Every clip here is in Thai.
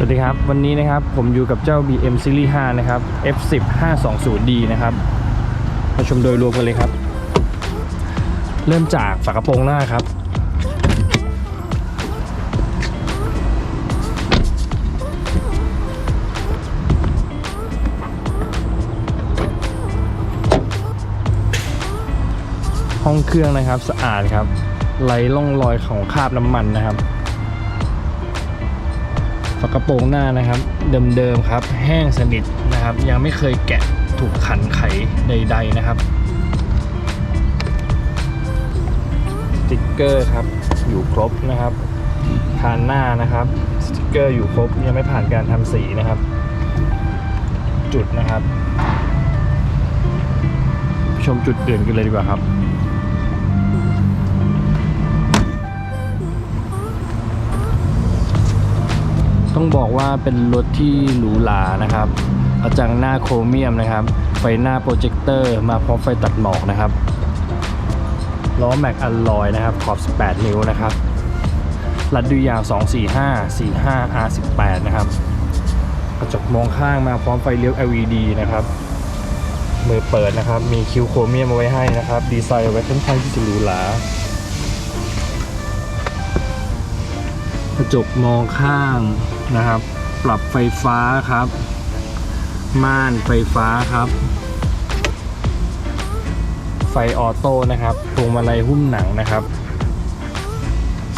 สวัสดีครับ วันนี้นะครับผมอยู่กับเจ้า BM Series 5 นะครับ F10 520D นะครับ มาชมโดยรวมกันเลยครับ เริ่มจากฝากระโปรงหน้าครับ ห้องเครื่องนะครับสะอาดครับไร้ร่องรอยของคราบน้ำมันนะครับ ฝากระโปรงหน้านะครับเดิมๆครับ แห้งสนิทนะครับ ยังไม่เคยแกะถูกขันไขใด ๆนะครับสติ๊กเกอร์ครับอยู่ครบนะครับคานหน้านะครับสติ๊กเกอร์อยู่ครบยังไม่ผ่านการทำสีนะครับ จุดนะครับ ชมจุดอื่นกันเลยดีกว่าครับ ต้องบอกว่าเป็นรถที่หรูหรานะครับกระจังหน้าโครเมียมนะครับ ไฟหน้าโปรเจคเตอร์มาพร้อมไฟตัดหมอกนะครับ ล้อแม็กอัลลอยนะครับ ขอบ 18 นิ้วนะครับลัดดูยาง245 45 R18 นะครับ กระจกมองข้างมาพร้อมไฟเลี้ยว LED นะครับ มือเปิดนะครับ มีคิวโครเมียมเอาไว้ให้นะครับ ดีไซน์ไว้ค่อนข้างที่จะหรูหรากระจกมองข้าง นะครับ ปรับไฟฟ้าครับ ม่านไฟฟ้าครับ ไฟออโต้นะครับพวงมาลัยหุ้มหนังนะครับ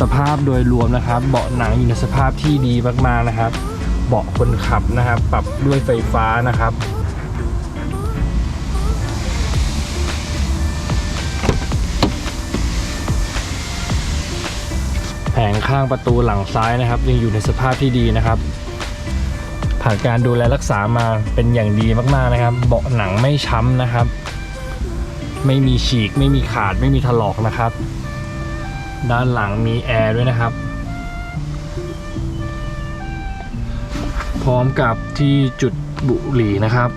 สภาพโดยรวมนะครับ เบาะหนังอยู่ในสภาพที่ดีมากๆนะครับ เบาะคนขับนะครับ ปรับด้วยไฟฟ้านะครับ งข้างประตูหลังซ้ายนะครับ ยังอยู่ในสภาพที่ดีนะครับ ผ่านการดูแลรักษามาเป็นอย่างดีมากๆนะครับ เบาะหนังไม่ช้ำนะครับ ไม่มีฉีก ไม่มีขาด ไม่มีถลอกนะครับ ด้านหลังมีแอร์ด้วยนะครับ พร้อมกับที่จุดบุหรี่นะครับ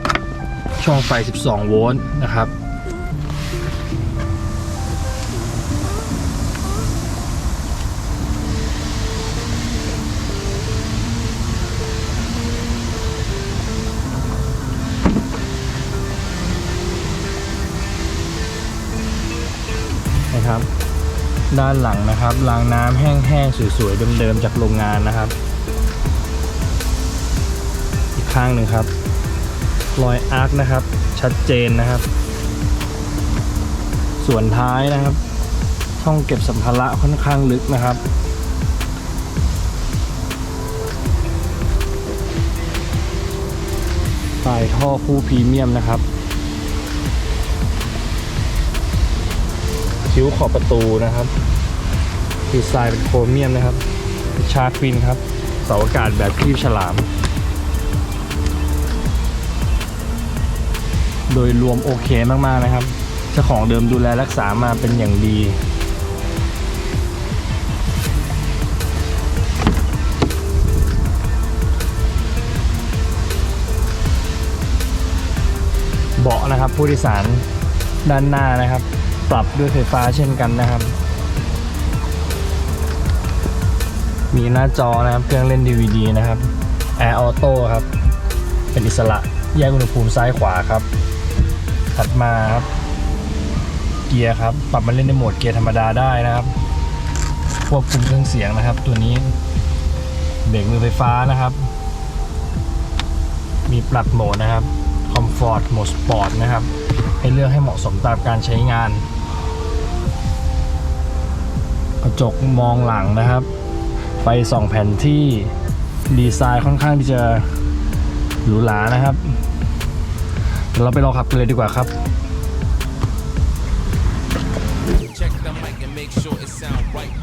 ช่องไฟ 12 โวลต์นะครับนะครับ ด้านหลังนะครับรางน้ำแห้งๆสวยๆเดิมๆจากโรงงานนะครับ อีกข้างหนึ่งครับรอยอาร์คนะครับ ชัดเจนนะครับ ส่วนท้ายนะครับ ช่องเก็บสัมภาระค่อนข้างลึกนะครับปลายท่อคู่พรีเมียมนะครับ คิ้วขอบประตูนะครับดีไซน์เป็นโครเมียมนะครับชาร์กฟินครับเสาอากาศแบบครีบฉลาม โดยรวมโอเคมากๆนะครับเจ้าของเดิมดูแลรักษามาเป็นอย่างดีเบาะนะครับผู้โดยสารด้านหน้านะครับ ปรับด้วยไฟฟ้าเช่นกันนะครับ มีหน้าจอนะครับเครื่องเล่น DVD นะครับ Air Auto ครับ เป็นอิสระแยกอุณหภูมิซ้ายขวาครับ ถัดมาครับ เกียร์ครับ ปรับมาเล่นในโหมดเกียร์ธรรมดาได้นะครับ ควบคุมเครื่องเสียงนะครับ ตัวนี้เบรกมือไฟฟ้านะครับ มีปรับโหมดนะครับ Comfort โหมด Sport นะครับ ให้เลือกให้เหมาะสมตามการใช้งาน ระจกมองหลังนะครับ ไฟสองแผ่นที่ดีไซน์ค่อนข้างที่จะหรูหรานะครับเดี๋ยวเราไปลองขับกันเลยดีกว่าครับ Check the mic and make sure it sound right.